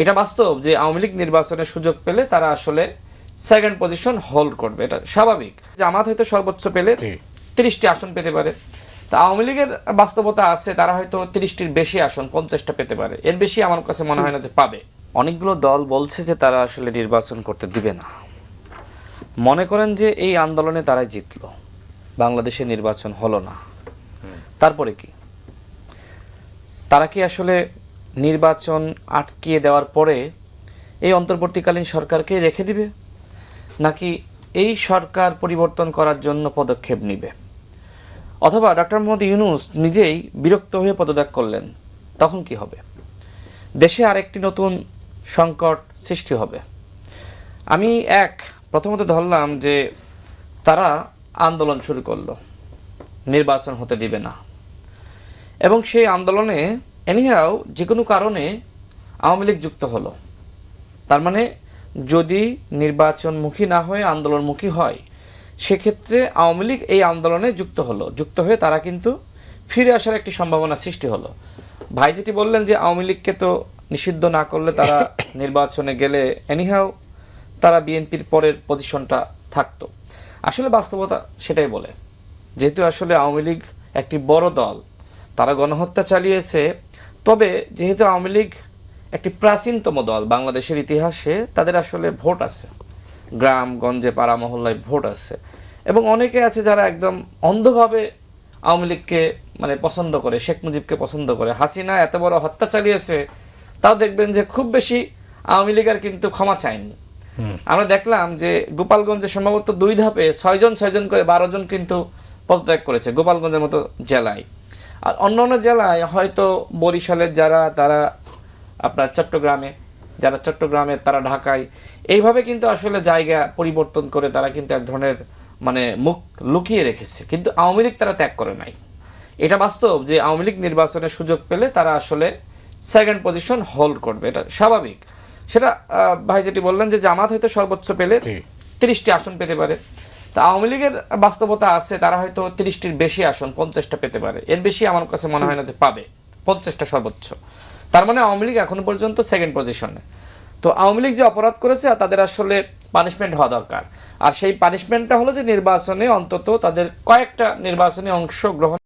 এটা বাস্তব যে আওয়ামী লীগ নির্বাচনের সুযোগ পেলে তারা আসলে সেকেন্ড পজিশন হোল্ড করবে এটা স্বাভাবিক। জামাত হয়তো সর্বোচ্চ পেলে তিরিশটি আসন পেতে পারে। তা আওয়ামী লীগের বাস্তবতা আছে তারা হয়তো তিরিশটির বেশি আসন পঞ্চাশটা পেতে পারে। এর বেশি আমার কাছে মনে হয় না যে পাবে। অনেকগুলো দল বলছে যে তারা আসলে নির্বাচন করতে দিবে না। মনে করেন যে এই আন্দোলনে তারাই জিতলো। বাংলাদেশে নির্বাচন হলো না। তারপরে কি? তারা কি আসলে নির্বাচন আটকিয়ে দেওয়ার পরে এই অন্তর্বর্তীকালীন সরকারকে রেখে দিবে? নাকি এই সরকার পরিবর্তন করার জন্য পদক্ষেপ নিবে? অথবা ডক্টর মোহাম্মদ ইউনুস নিজেই বিরক্ত হয়ে পদত্যাগ করলেন, তখন কি হবে? দেশে আরেকটি নতুন সংকট সৃষ্টি হবে। আমি এক, প্রথমত ধরলাম যে তারা আন্দোলন শুরু করল। নির্বাচন হতে দিবে না। এবং সেই আন্দোলনে এনিহাও যে কোনো কারণে আওয়ামী লীগ যুক্ত হলো। তার মানে যদি নির্বাচনমুখী না হয়ে আন্দোলনমুখী হয় সেক্ষেত্রে আওয়ামী লীগ এই আন্দোলনে যুক্ত হলো। যুক্ত হয়ে তারা কিন্তু ফিরে আসার একটি সম্ভাবনা সৃষ্টি হলো। ভাই যেটি বললেন যে আওয়ামী লীগকে তো নিষিদ্ধ না করলে তারা নির্বাচনে গেলে এনিহাও তারা বিএনপির পরের পজিশনটা থাকতো। আসলে বাস্তবতা সেটাই বলে। যেহেতু আসলে আওয়ামী লীগ একটি বড় দল তারা গণহত্যা চালিয়েছে তবে যেহেতু আওয়ামী লীগ একটি প্রাচীনতম দল বাংলাদেশের ইতিহাসে তাদের আসলে ভোট আছে। গ্রাম গঞ্জে পাড়া মহল্লায় ভোট আছে। এবং অনেকে আছে যারা একদম অন্ধভাবে আওয়ামী লীগকে মানে পছন্দ করে শেখ মুজিবকে পছন্দ করে। হাসিনা এত বড় হত্যা চালিয়েছে তাও দেখবেন যে খুব বেশি আওয়ামী লীগ আর কিন্তু ক্ষমা চায়নি। আমরা দেখলাম যে গোপালগঞ্জে সম্ভবত দুই ধাপে ছয়জন ছয়জন করে বারো জন কিন্তু পদত্যাগ করেছে গোপালগঞ্জের মতো জেলায়। আর অন্য অন্য জেলায় হয়তো বরিশালের যারা তারা আপনার চট্টগ্রামে যারা চট্টগ্রামের তারা ঢাকায় এইভাবে কিন্তু আসলে জায়গা পরিবর্তন করে তারা কিন্তু এক ধরনের মানে মুখ লুকিয়ে রেখেছে। কিন্তু আওয়ামী লীগ তারা ত্যাগ করে নাই। এটা বাস্তব যে আওয়ামী লীগ নির্বাচনের সুযোগ পেলে তারা আসলে সেকেন্ড পজিশন হোল্ড করবে। এটা স্বাভাবিক। সেটা ভাই যেটি বললেন যে জামাত হয়তো সর্বোচ্চ পেলে। তিরিশটি আসন পেতে পারে। তা আওয়ামী লীগের বাস্তবতা আছে, তারা হয়তো তিরিশটির বেশি আসন, পঞ্চাশটা পেতে পারে। এর বেশি আমার কাছে মনে হয় না যে পাবে, পঞ্চাশটা সর্বোচ্চ। তার মানে আওয়ামী লীগ এখনও পর্যন্ত সেকেন্ড পজিশনে তো আওয়ামী লীগ যে অপরাধ করেছে তাদের আসলে পানিশমেন্ট হওয়া দরকার। আর সেই পানিশমেন্টটা হলো যে নির্বাচনে অন্তত তাদের কয়েকটা নির্বাচনী অংশ অংশগ্রহণ